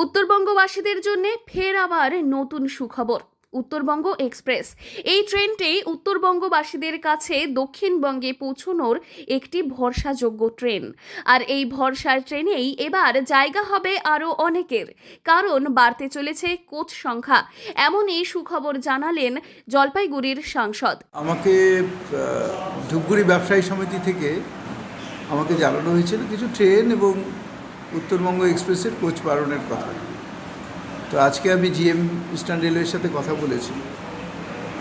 উত্তরবঙ্গবাসীদের জন্য ফের আবার নতুন সুখবর, উত্তরবঙ্গ এক্সপ্রেস। এই ট্রেনটি উত্তরবঙ্গবাসীদের কাছে দক্ষিণবঙ্গে পৌঁছনোর একটি ভরসাযোগ্য ট্রেন। আর এই ভরসার ট্রেনেই এবার জায়গা হবে আরও অনেকের, কারণ বাড়তে চলেছে কোচ সংখ্যা। এমনই সুখবর জানালেন জলপাইগুড়ির সাংসদ। আমাকে ধূপগুড়ি ব্যবসায়ী সমিতি থেকে আমাকে জানানো হয়েছিল কিছু ট্রেন এবং উত্তরবঙ্গ এক্সপ্রেসের কোচ বাড়ানোর কথা। তো আজকে আমি জিএম ইস্টার্ন রেলওয়ের সাথে কথা বলেছি।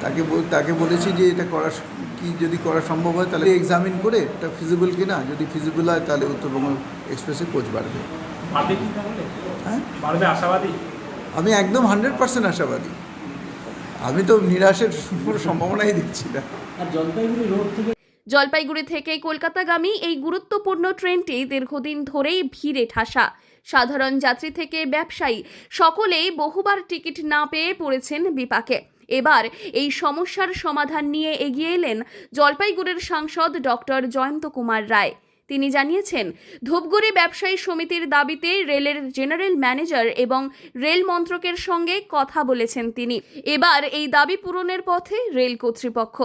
তাকে বল- তাকে বলেছি যে এটা করা কি যদি করা সম্ভব হয় তাহলে এক্সামিন করে এটা ফিজিবল কিনা যদি ফিজিবল হয় তাহলে উত্তরবঙ্গ এক্সপ্রেসের কোচ বাড়বে। বাড়বে কি তাহলে? হ্যাঁ? আশাবাদী? আমি একদম হান্ড্রেড পার্সেন্ট আশাবাদী। আমি তো নিরাশের কোনো সম্ভাবনাই দিচ্ছি না। আর জলপাইগুড়ি রোড থেকে জলপাইগুড়ি থেকে কলকাতাগামী এই গুরুত্বপূর্ণ ট্রেনটি দীর্ঘদিন ধরেই ভিড়ে ঠাসা। সাধারণ যাত্রী থেকে ব্যবসায়ী সকলেই বহুবার টিকিট না পেয়ে পড়েছেন বিপাকে। এবার এই সমস্যার সমাধান নিয়ে এগিয়ে এলেন জলপাইগুড়ির সাংসদ ডক্টর জয়ন্ত কুমার রায়। তিনি জানিয়েছেন, ধূপগুড়ি ব্যবসায়ী সমিতির দাবিতে রেলের জেনারেল ম্যানেজার এবং রেল মন্ত্রকের সঙ্গে কথা বলেছেন তিনি। এবার এই দাবি পূরণের পথে রেল কর্তৃপক্ষ।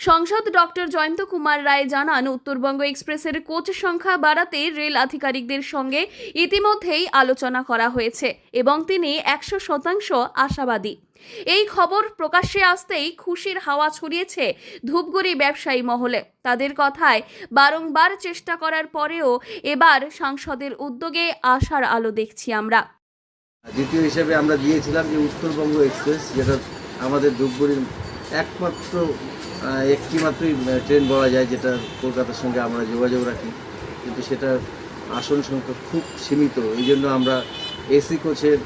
সংসদ ডক্টর জয়ন্ত কুমার রায় জানান, উত্তরবঙ্গ এক্সপ্রেসের কোচ সংখ্যা বাড়াতে রেল আধিকারিকদের সঙ্গে ইতিমধ্যেই আলোচনা করা হয়েছে এবং তিনি একশো শতাংশ আশাবাদী। এই খবর প্রকাশ্যে আসতেই খুশির হাওয়া ছড়িয়েছে ধূপগুড়ি ব্যবসায়ী মহলে। তাদের কথায় বারংবার চেষ্টা করার পরেও এবার সাংসদের উদ্যোগে আশার আলো দেখছি আমরা। দ্বিতীয় হিসাবে আমরা দিয়েছিলাম যে উত্তরবঙ্গ এক্সপ্রেস, যেটা আমাদের ধূপগুড়ির একমাত্র আহ, একটি মাত্রই ট্রেন বলা যায় যেটা কলকাতার সঙ্গে আমরা যোগাযোগ রাখি। কিন্তু সেটার আসন সংখ্যা খুব সীমিত। এই জন্য আমরা এসি কোচের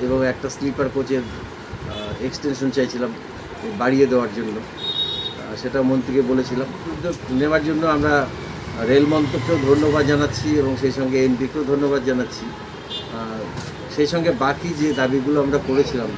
এবং একটা স্লিপার কোচের এক্সটেনশন চাইছিলাম বাড়িয়ে দেওয়ার জন্য। সেটা মন্ত্রীকে বলেছিলাম। নেওয়ার জন্য আমরা রেল মন্ত্রকেও ধন্যবাদ জানাচ্ছি এবং সেই সঙ্গে এনপিকেও ধন্যবাদ জানাচ্ছি। সেই সঙ্গে বাকি যে দাবিগুলো আমরা করেছিলাম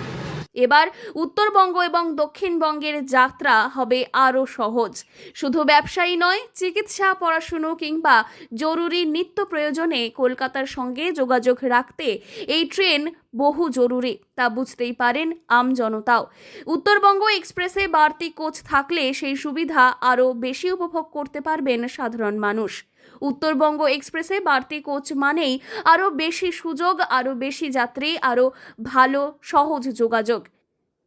এবার উত্তরবঙ্গ এবং দক্ষিণবঙ্গের যাত্রা হবে আরও সহজ। শুধু ব্যবসায়ী নয়, চিকিৎসা, পড়াশুনো কিংবা জরুরি নিত্য প্রয়োজনে কলকাতার সঙ্গে যোগাযোগ রাখতে এই ট্রেন বহু জরুরি, তা বুঝতেই পারেন আমজনতাও উত্তরবঙ্গ এক্সপ্রেসে বাড়তি কোচ থাকলে সেই সুবিধা আরও বেশি উপভোগ করতে পারবেন সাধারণ মানুষ। উত্তরবঙ্গ এক্সপ্রেসে বাড়তি কোচ মানেই আরও বেশি সুযোগ, আরও বেশি যাত্রী, আরও ভালো, সহজ যোগাযোগ।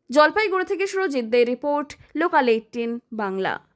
জলপাইগুড়ি থেকে Surajit Dey report, local eighteen Bangla.